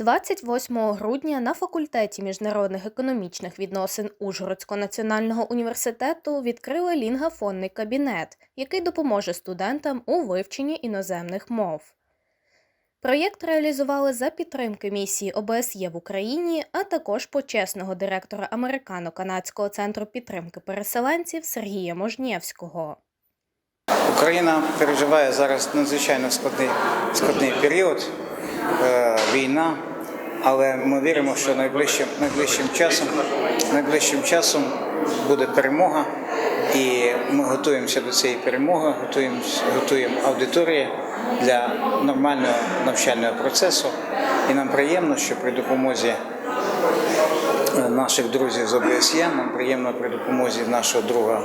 28 грудня на факультеті міжнародних економічних відносин Ужгородського національного університету відкрили лінгафонний кабінет, який допоможе студентам у вивченні іноземних мов. Проєкт реалізували за підтримки місії ОБСЄ в Україні, а також почесного директора Американо-Канадського центру підтримки переселенців Сергія Можнєвського. Україна переживає зараз надзвичайно складний, складний період, е, війна, але ми віримо, що найближчим, найближчим часом, найближчим часом буде перемога, і ми готуємося до цієї перемоги, готуємо, готуємо аудиторії для нормального навчального процесу. І нам приємно, що при допомозі е, наших друзів з ОБСЄ. Нам приємно при допомозі нашого друга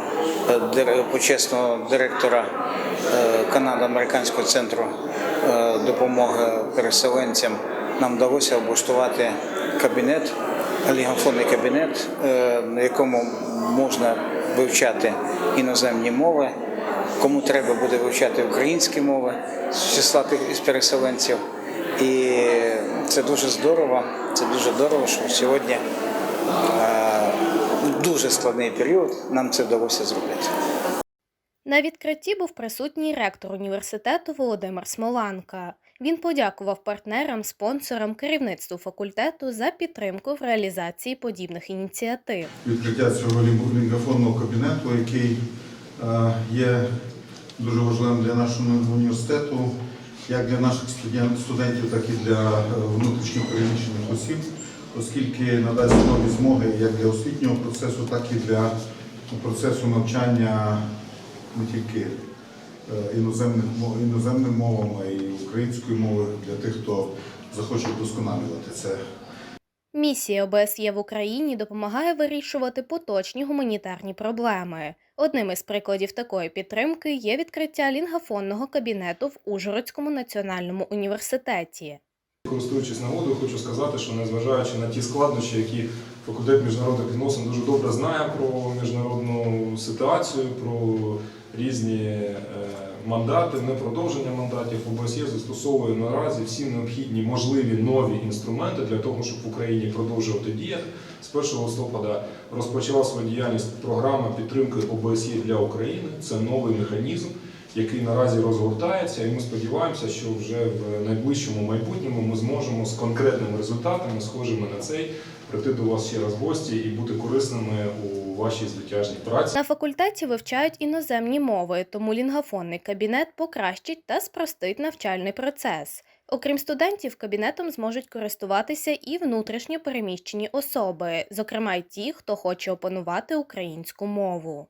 е, почесного директора е, Канадо-Американського центру е, допомоги переселенцям. Нам вдалося облаштувати кабінет, лігафонний кабінет, е, на якому можна вивчати іноземні мови. Кому треба буде вивчати українські мови з числа тих із переселенців. І це дуже здорово. Це дуже здорово, що сьогодні е, дуже складний період нам це вдалося зробити. На відкритті був присутній ректор університету Володимир Смоланка. Він подякував партнерам, спонсорам, керівництву факультету за підтримку в реалізації подібних ініціатив. відкриття цього лінг- лінгофонного кабінету, який е, є дуже важливим для нашого університету, як для наших студентів, так і для е, внутрішньо переміщених осіб, оскільки надасть нові змоги як для освітнього процесу, так і для процесу навчання не тільки іноземними мовами і українською мовою для тих, хто захоче вдосконалювати це. Місія ОБСЄ в Україні допомагає вирішувати поточні гуманітарні проблеми. Одним із прикладів такої підтримки є відкриття лінгафонного кабінету в Ужгородському національному університеті. Користуючись нагодою, хочу сказати, що незважаючи на ті складнощі, які факультет міжнародних відносин дуже добре знає про міжнародну ситуацію, про різні мандати, мандати, непродовження мандатів, ОБСЄ застосовує наразі всі необхідні можливі нові інструменти для того, щоб в Україні продовжувати діяти. З 1 листопада розпочала свою діяльність програма підтримки ОБСЄ для України. Це новий механізм який наразі розгортається, і ми сподіваємося, що вже в найближчому майбутньому ми зможемо з конкретними результатами, схожими на цей, прийти до вас ще раз в гості і бути корисними у вашій звитяжній праці. На факультеті вивчають іноземні мови, тому лінгафонний кабінет покращить та спростить навчальний процес. Окрім студентів, кабінетом зможуть користуватися і внутрішньо переміщені особи, зокрема й ті, хто хоче опанувати українську мову.